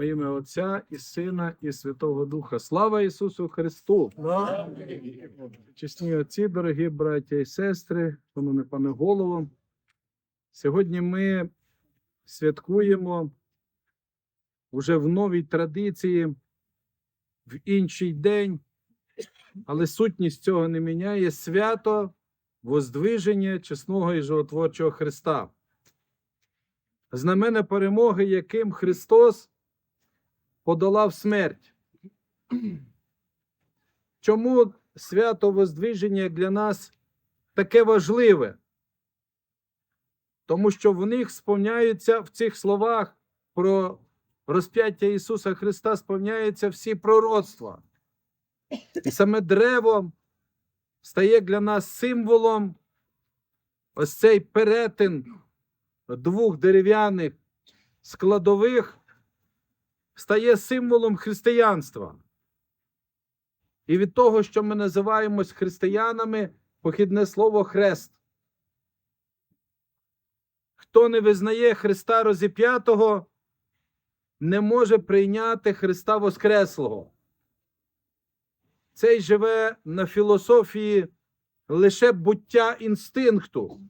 Во ім'я Отця і Сина, і Святого Духа. Слава Ісусу Христу! Чесні отці, дорогі браття і сестри, шановний пане голово. Сьогодні ми святкуємо вже в новій традиції, в інший день, але сутність цього не міняє свято Воздвиження чесного і животворчого Христа. Знамена перемоги, яким Христос подолав смерть. Чому свято Воздвиження для нас таке важливе? Тому що в них сповняються в цих словах про розп'яття Ісуса Христа сповняються всі пророцтва. І саме древо стає для нас символом ось цей перетин двох дерев'яних складових стає символом християнства. І від того, що ми називаємось християнами, похідне слово хрест. Хто не визнає Христа розіп'ятого, не може прийняти Христа Воскреслого. Цей живе на філософії лише буття інстинкту.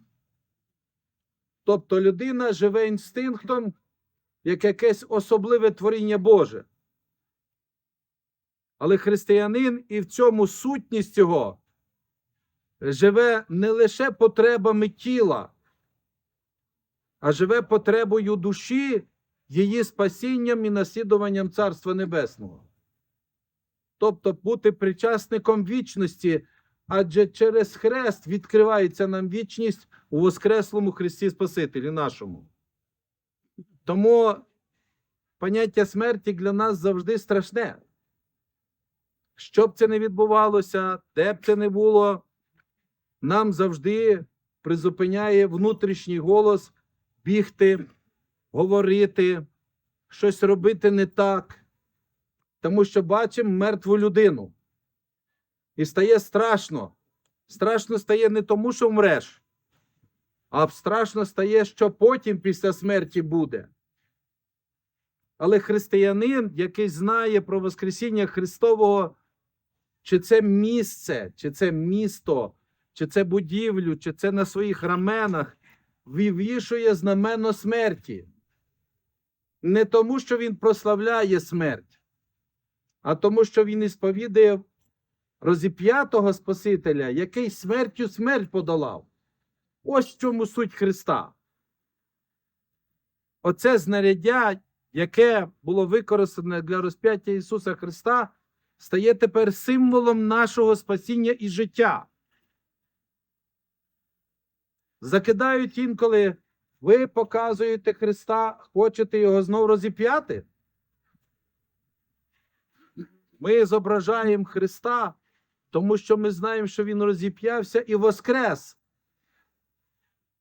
Тобто людина живе інстинктом як якесь особливе творіння Боже. Але християнин і в цьому сутність цього живе не лише потребами тіла, а живе потребою душі, її спасінням і наслідуванням Царства Небесного. Тобто бути причасником вічності, адже через хрест відкривається нам вічність у Воскреслому Христі Спасителі нашому. Тому поняття смерті для нас завжди страшне. Що б це не відбувалося, де б це не було, нам завжди призупиняє внутрішній голос бігти, говорити, щось робити не так, тому що бачимо мертву людину. І стає страшно. Страшно стає не тому, що вмреш, а страшно стає, що потім після смерті буде. Але християнин, який знає про Воскресіння Христового, чи це місце, чи це місто, чи це будівлю, чи це на своїх раменах, вивішує знамено смерті. Не тому, що він прославляє смерть, а тому, що він ісповідає розіп'ятого Спасителя, який смертю смерть подолав. Ось в чому суть Христа. Оце знаряддя, яке було використане для розп'яття Ісуса Христа, стає тепер символом нашого спасіння і життя. Закидають інколи, ви показуєте Христа, хочете його знов розіп'яти? Ми зображаємо Христа, тому що ми знаємо, що Він розіп'явся і воскрес.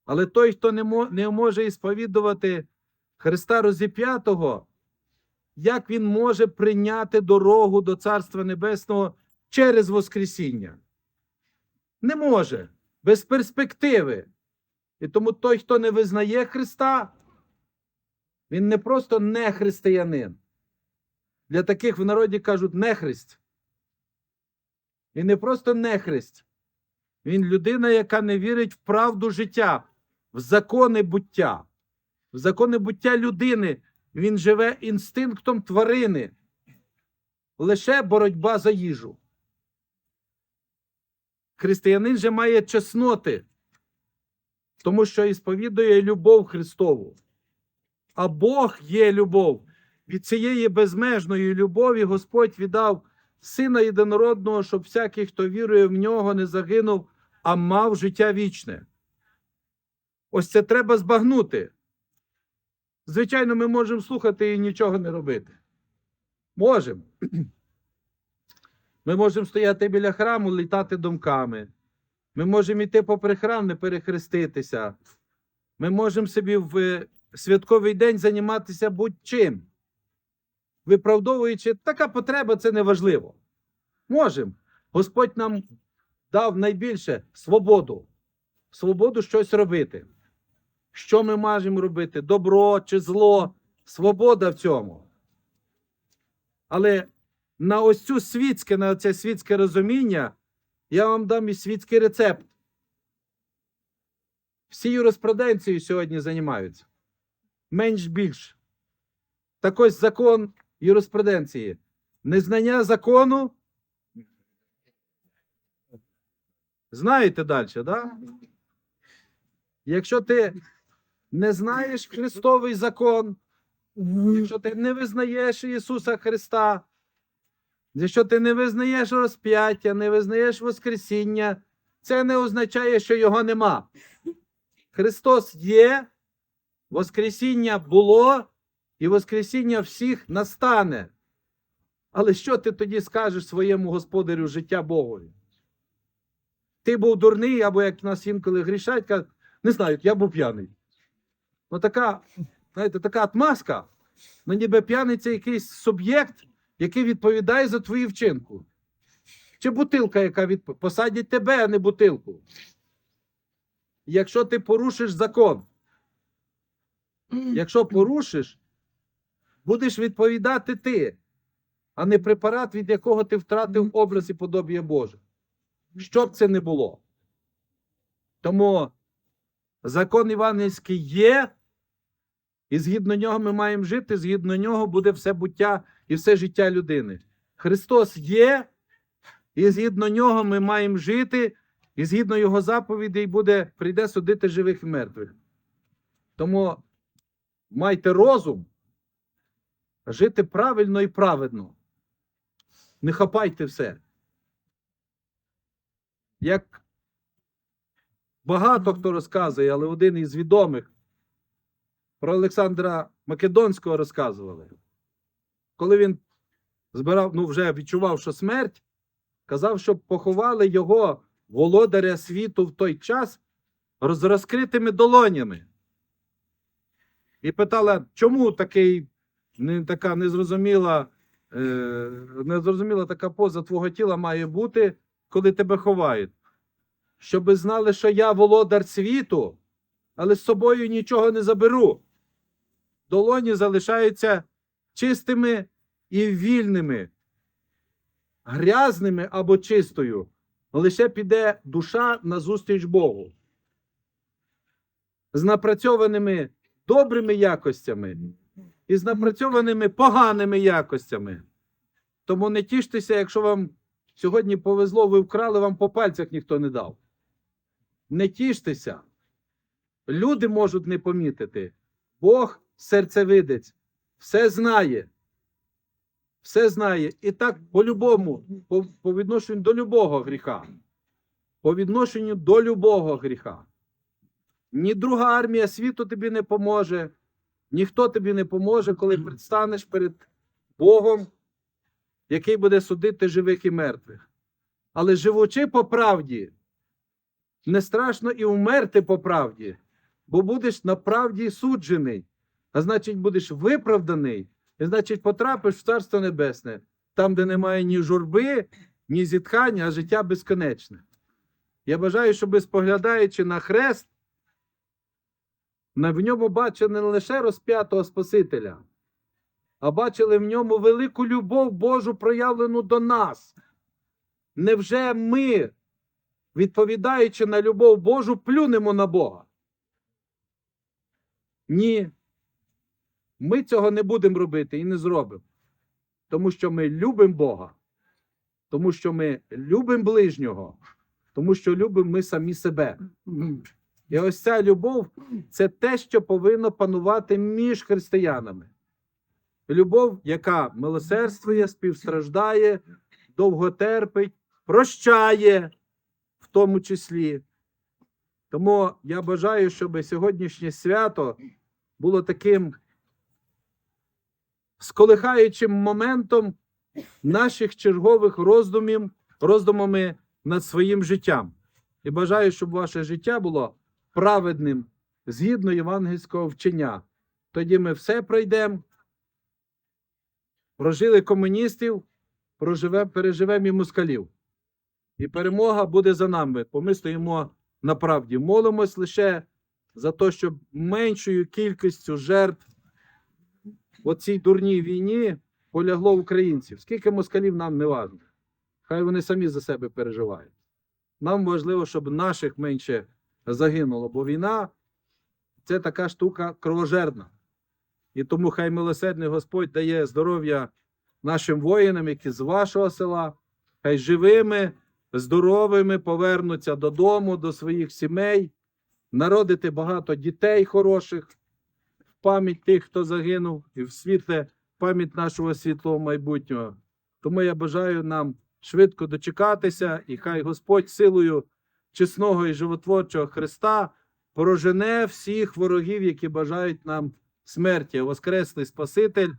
Але той, хто не, мо- не може ісповідувати Христа розіп'ятого, як він може прийняти дорогу до Царства Небесного через Воскресіння? Не може, без перспективи. І тому той, хто не визнає Христа, він не просто не християнин. Для таких в народі кажуть нехрист. Він не просто нехрист. Він людина, яка не вірить в правду життя, в закони буття, в закони буття людини. Він живе інстинктом тварини. Лише боротьба за їжу. Християнин же має чесноти, тому що ісповідує любов Христову. А Бог є любов. Від цієї безмежної любові Господь віддав Сина єдинородного, щоб всякий, хто вірує в нього, не загинув, а мав життя вічне. Ось це треба збагнути. Звичайно, ми можемо слухати і нічого не робити. Можемо. Ми можемо стояти біля храму, літати думками. Ми можемо йти попри храм, не перехреститися. Ми можемо собі в е, святковий день займатися будь-чим. Виправдовуючи, така потреба це не важливо. Можемо. Господь нам дав найбільше свободу. Свободу щось робити. Що ми можемо робити? Добро чи зло? Свобода в цьому. Але на ось цю світське, на це світське розуміння я вам дам і світський рецепт. Всі юриспруденцією сьогодні займаються. Менш більш. Так ось закон юриспруденції. Незнання закону. Знаєте далі, так? Да? Якщо ти не знаєш Христовий закон, якщо ти не визнаєш Ісуса Христа, якщо ти не визнаєш розп'яття, не визнаєш Воскресіння, це не означає, що його нема. Христос є, Воскресіння було, і Воскресіння всіх настане. Але що ти тоді скажеш своєму господарю життя Богові? Ти був дурний, або як нас інколи грішать, кажуть, не знаю, я був п'яний. Ну така, знаєте, така отмазка. Ну, ніби п'яний це якийсь суб'єкт, який відповідає за твою вчинку. Чи бутилка, яка від... посадять тебе, а не бутилку. Якщо ти порушиш закон, якщо порушиш, будеш відповідати ти, а не препарат, від якого ти втратив образ і подобія Боже. Що б це не було. Тому закон Івангельський є, і згідно нього ми маємо жити, згідно нього буде все буття і все життя людини. Христос є, і згідно нього ми маємо жити, і згідно його заповідей буде, прийде судити живих і мертвих. Тому майте розум, жити правильно і праведно. Не хапайте все. Як багато хто розказує, але один із відомих про Олександра Македонського розказували. Коли він збирав, ну вже відчував, що смерть, казав, щоб поховали його володаря світу в той час з розкритими долонями. І питала, чому такий, не, така незрозуміла, е, незрозуміла така поза твого тіла має бути, коли тебе ховають. Щоби знали, що я володар світу, але з собою нічого не заберу. Долоні залишаються чистими і вільними, грязними або чистою. Лише піде душа назустріч Богу. З напрацьованими добрими якостями і з напрацьованими поганими якостями. Тому не тіштеся, якщо вам сьогодні повезло, ви вкрали, вам по пальцях ніхто не дав. Не тіштеся. Люди можуть не помітити. Бог серцевидець, все знає. Все знає. І так по-любому, по, по відношенню до любого гріха. По відношенню до любого гріха. Ні друга армія світу тобі не поможе, ніхто тобі не поможе, коли предстанеш перед Богом, який буде судити живих і мертвих. Але живучи по правді, не страшно і вмерти по правді, бо будеш на правді суджений, а значить, будеш виправданий, і значить, потрапиш в Царство Небесне, там, де немає ні журби, ні зітхання, а життя безконечне. Я бажаю, щоб споглядаючи на хрест, в ньому бачили не лише розп'ятого Спасителя, а бачили в ньому велику любов Божу проявлену до нас. Невже ми, відповідаючи на любов Божу, плюнемо на Бога? Ні. Ми цього не будемо робити і не зробимо. Тому що ми любимо Бога, тому що ми любимо ближнього, тому що любимо ми самі себе. І ось ця любов це те, що повинно панувати між християнами. Любов, яка милосердствує, співстраждає, довготерпить, прощає в тому числі. Тому я бажаю, щоб сьогоднішнє свято було таким сколихаючим моментом наших чергових роздумів, роздумами над своїм життям. І бажаю, щоб ваше життя було праведним згідно євангельського вчення. Тоді ми все пройдемо, прожили комуністів, проживемо, переживемо і москалів. І перемога буде за нами, бо ми стоїмо на правді. Молимось лише за те, щоб меншою кількістю жертв у цій дурній війні полягло українців. Скільки москалів нам не важливо. Хай вони самі за себе переживають. Нам важливо, щоб наших менше загинуло, бо війна це така штука кровожерна. І тому хай милосердний Господь дає здоров'я нашим воїнам, які з вашого села, хай живими, здоровими повернуться додому, до своїх сімей, народити багато дітей хороших, в пам'ять тих, хто загинув, і в світле пам'ять нашого світлого майбутнього. Тому я бажаю нам швидко дочекатися, і хай Господь силою чесного і животворчого Христа прожене всіх ворогів, які бажають нам смерті. Воскреслий Спаситель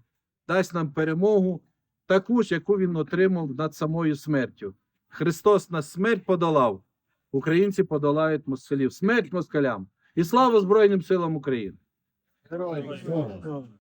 дасть нам перемогу, таку ж, яку він отримав над самою смертю. Христос нас смерть подолав, українці подолають москалів. Смерть москалям і слава Збройним силам України! Героям слава!